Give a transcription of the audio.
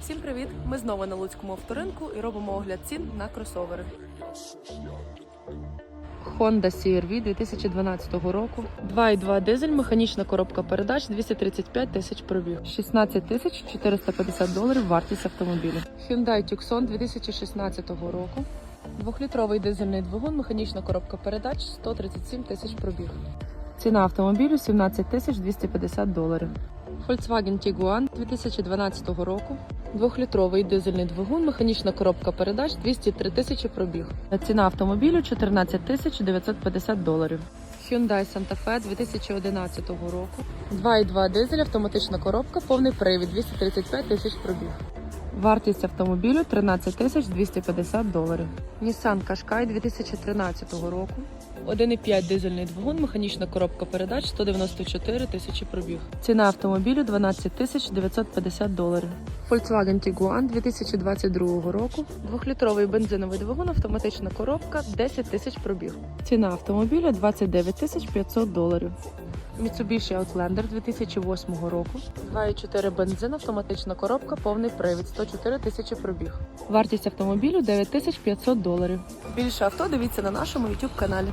Всім привіт! Ми знову на Луцькому авторинку і робимо огляд цін на кросовери. Honda CR-V 2012 року. 2,2 дизель, механічна коробка передач, 235 тисяч пробіг. 16 тисяч 450 доларів вартість автомобіля. Hyundai Tucson 2016 року. Двохлітровий дизельний двигун, механічна коробка передач, 137 тисяч пробіг. Ціна автомобілю 17 тисяч 250 доларів. Volkswagen Tiguan 2012 року. Двохлітровий дизельний двигун, механічна коробка передач 203 тисячі пробіг. Ціна автомобілю 14 тисяч 950 доларів. Hyundai Santa Fe 2011 року. 2,2 дизель, автоматична коробка, повний привід 235 тисяч пробіг. Вартість автомобілю 13 тисяч 250 доларів. Nissan Qashqai 2013 року. 1,5 дизельний двигун, механічна коробка передач 194 тисячі пробіг. Ціна автомобілю 12 тисяч 950 доларів. Volkswagen Tiguan 2022 року. Двохлітровий бензиновий двигун, автоматична коробка 10 тисяч пробіг. Ціна автомобіля 29 тисяч 500 доларів. Mitsubishi Outlander 2008 року. 2,4 бензин, автоматична коробка, повний привід, 104 тисячі пробіг. Вартість автомобілю 9500 доларів. Більше авто дивіться на нашому YouTube каналі.